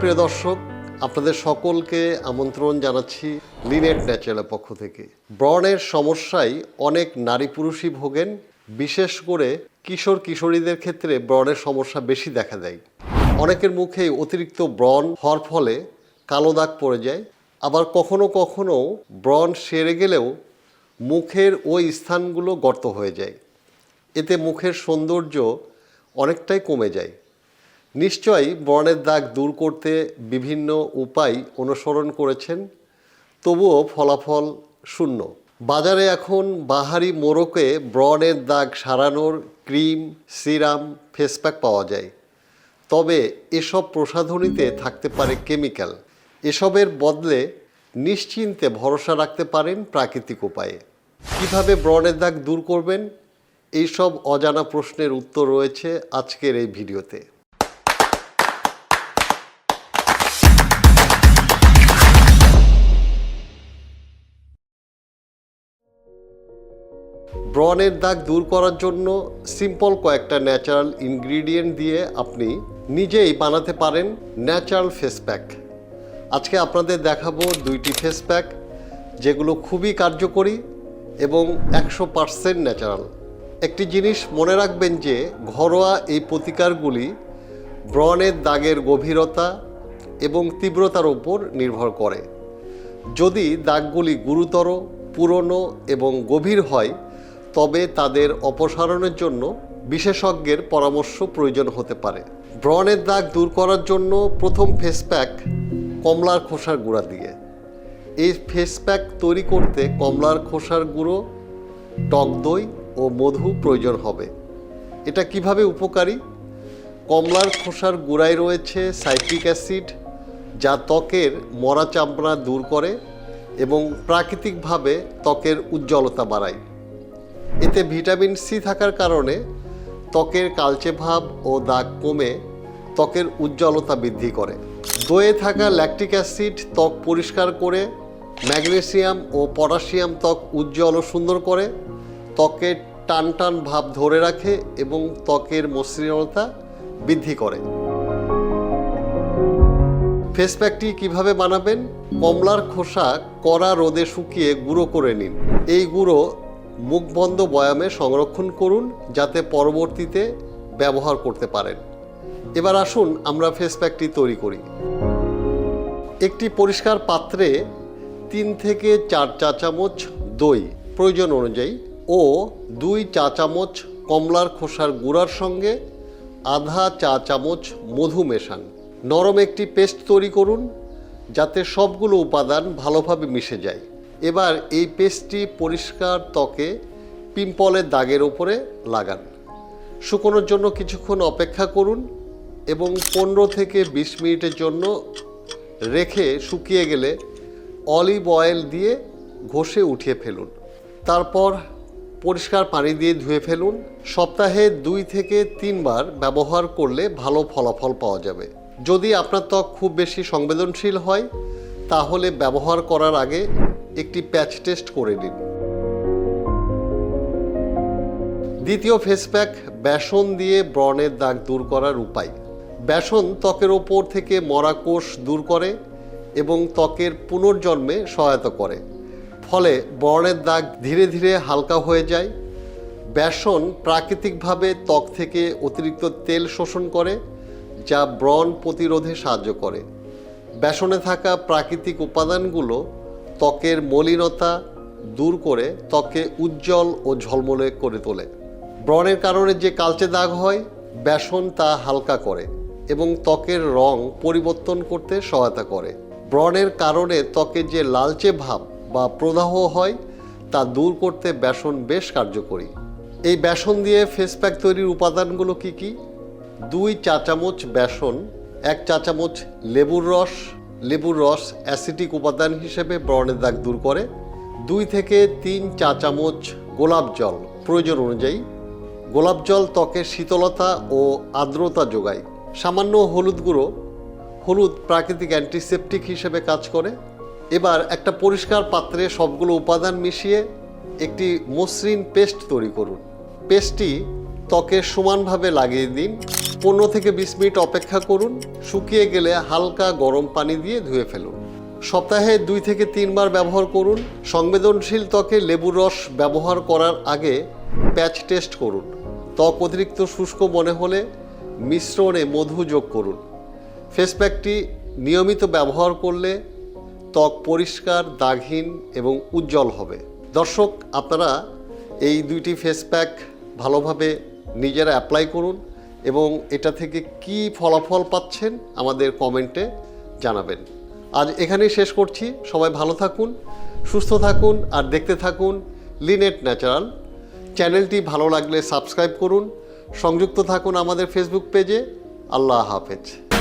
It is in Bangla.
প্রিয় দর্শক। আপনাদের সকলকে আমন্ত্রণ জানাচ্ছি লিনেট ন্যাচারালের পক্ষ থেকে। ব্রণের সমস্যায় অনেক নারী পুরুষই ভোগেন, বিশেষ করে কিশোর কিশোরীদের ক্ষেত্রে ব্রণের সমস্যা বেশি দেখা দেয়। অনেকের মুখে অতিরিক্ত ব্রণ হওয়ার ফলে কালো দাগ পড়ে যায়। আবার কখনো কখনো ব্রণ সেরে গেলেও মুখের ওই স্থানগুলো গর্ত হয়ে যায়। এতে মুখের সৌন্দর্য অনেকটাই কমে যায়। নিশ্চয়ই ব্রণের দাগ দূর করতে বিভিন্ন উপায় অনুসরণ করেছেন, তবুও ফলাফল শূন্য। বাজারে এখন বাহারি মোড়কে ব্রণের দাগ সারানোর ক্রিম, সিরাম ফেসপ্যাক পাওয়া যায়। তবে এসব প্রসাধনীতে থাকতে পারে কেমিক্যাল। এসবের বদলে নিশ্চিন্তে ভরসা রাখতে পারেন প্রাকৃতিক উপায়ে। কীভাবে ব্রণের দাগ দূর করবেন? এইসব অজানা প্রশ্নের উত্তর রয়েছে আজকের এই ভিডিওতে। ব্রণের দাগ দূর করার জন্য সিম্পল কয়েকটা ন্যাচারাল ইনগ্রিডিয়েন্ট দিয়ে আপনি নিজেই বানাতে পারেন ন্যাচারাল ফেস প্যাক। আজকে আপনাদের দেখাবো দুইটি ফেস প্যাক, যেগুলো খুবই কার্যকরী এবং একশো পারসেন্ট ন্যাচারাল। একটি জিনিস মনে রাখবেন যে, ঘরোয়া এই প্রতিকারগুলি ব্রণের দাগের গভীরতা এবং তীব্রতার উপর নির্ভর করে। যদি দাগগুলি গুরুতর, পুরনো এবং গভীর হয় তবে তাদের অপসারণের জন্য বিশেষজ্ঞের পরামর্শ প্রয়োজন হতে পারে। ব্রণের দাগ দূর করার জন্য প্রথম ফেস প্যাক কমলার খোসার গুঁড়া দিয়ে। এই ফেস প্যাক তৈরি করতে কমলার খোসার গুঁড়ো, টক দই ও মধু প্রয়োজন হবে। এটা কীভাবে উপকারী? কমলার খোসার গুঁড়ায় রয়েছে সাইট্রিক অ্যাসিড, যা ত্বকের মরা চামড়া দূর করে এবং প্রাকৃতিকভাবে ত্বকের উজ্জ্বলতা বাড়ায়। এতে ভিটামিন সি থাকার কারণে ত্বকের কালচে ভাব ও দাগ কমে, ত্বকের উজ্জ্বলতা বৃদ্ধি করে। দইয়ে থাকা ল্যাকটিক অ্যাসিড ত্বক পরিষ্কার করে, ম্যাগনেসিয়াম ও পটাশিয়াম ত্বক উজ্জ্বল ও সুন্দর করে ত্বকের টান টান ভাব ধরে রাখে এবং ত্বকের মসৃণতা বৃদ্ধি করে। ফেস প্যাকটি কীভাবে বানাবেন? কমলার খোসা কড়া রোদে শুকিয়ে গুঁড়ো করে নিন। এই গুঁড়ো মুখবন্ধ বয়ামে সংরক্ষণ করুন যাতে পরবর্তীতে ব্যবহার করতে পারেন। এবার আসুন আমরা ফেস প্যাকটি তৈরি করি। একটি পরিষ্কার পাত্রে তিন থেকে চার চা চামচ দই প্রয়োজন অনুযায়ী ও দুই চা চামচ কমলার খোসার গুঁড়ার সঙ্গে আধা চা চামচ মধু মেশান। নরম একটি পেস্ট তৈরি করুন যাতে সবগুলো উপাদান ভালোভাবে মিশে যায়। এবার এই পেস্টটি পরিষ্কার ত্বকে পিম্পলের দাগের ওপরে লাগান। শুকোনোর জন্য কিছুক্ষণ অপেক্ষা করুন এবং পনেরো থেকে বিশ মিনিটের জন্য রেখে শুকিয়ে গেলে অলিভ অয়েল দিয়ে ঘষে উঠিয়ে ফেলুন। তারপর পরিষ্কার পানি দিয়ে ধুয়ে ফেলুন। সপ্তাহে দুই থেকে তিনবার ব্যবহার করলে ভালো ফলাফল পাওয়া যাবে। যদি আপনার ত্বক খুব বেশি সংবেদনশীল হয়, তাহলে ব্যবহার করার আগে একটি প্যাচ টেস্ট করে নিন। দ্বিতীয় ফেস প্যাক বেসন দিয়ে ব্রণের দাগ দূর করার উপায়। বেসন ত্বকের ওপর থেকে মরা কোষ দূর করে এবং ত্বকের পুনর্জন্মে সহায়তা করে। ফলে ব্রণের দাগ ধীরে ধীরে হালকা হয়ে যায়। বেসন প্রাকৃতিকভাবে ত্বক থেকে অতিরিক্ত তেল শোষণ করে, যা ব্রণ প্রতিরোধে সাহায্য করে। বেসনে থাকা প্রাকৃতিক উপাদানগুলো ত্বকের মলিনতা দূর করে ত্বকে উজ্জ্বল ও ঝলমলে করে তোলে। ব্রণের কারণে যে কালচে দাগ হয় বেসন তা হালকা করে এবং ত্বকের রং পরিবর্তন করতে সহায়তা করে। ব্রণের কারণে ত্বকে যে লালচে ভাব বা প্রদাহ হয়, তা দূর করতে বেসন বেশ কার্যকরী। এই বেসন দিয়ে ফেস প্যাক তৈরির উপাদানগুলো কি কি? দুই চা চামচ বেসন এক চা চামচ লেবুর রস লেবুর রস অ্যাসিটিক উপাদান হিসেবে ব্রণের দাগ দূর করে। দুই থেকে তিন চা চামচ গোলাপ জল প্রয়োজন অনুযায়ী। গোলাপ জল ত্বকের শীতলতা ও আর্দ্রতা যোগায়। সামান্য হলুদ গুঁড়ো, হলুদ প্রাকৃতিক অ্যান্টিসেপটিক হিসেবে কাজ করে। এবার একটা পরিষ্কার পাত্রে সবগুলো উপাদান মিশিয়ে একটি মসৃণ পেস্ট তৈরি করুন। পেস্টটি ত্বকে সমানভাবে লাগিয়ে দিন। পনেরো থেকে বিশ মিনিট অপেক্ষা করুন, শুকিয়ে গেলে হালকা গরম পানি দিয়ে ধুয়ে ফেলুন। সপ্তাহে দুই থেকে তিনবার ব্যবহার করুন, সংবেদনশীল ত্বকে লেবুর রস ব্যবহার করার আগে প্যাচ টেস্ট করুন। ত্বক অতিরিক্ত শুষ্ক মনে হলে মিশ্রণে মধু যোগ করুন। ফেস প্যাকটি নিয়মিত ব্যবহার করলে ত্বক পরিষ্কার, দাগহীন এবং উজ্জ্বল হবে। দর্শক, আপনারা এই দুইটি ফেস প্যাক ভালোভাবে নিজেরা অ্যাপ্লাই করুন। এবং এটা থেকে কি ফলাফল পাচ্ছেন আমাদের কমেন্টে জানাবেন। আজ এখানেই শেষ করছি। সবাই ভালো থাকুন, সুস্থ থাকুন, আর দেখতে থাকুন লিনেট ন্যাচারাল। চ্যানেলটি ভালো লাগলে সাবস্ক্রাইব করুন। সংযুক্ত থাকুন আমাদের ফেসবুক পেজে। আল্লাহ হাফেজ।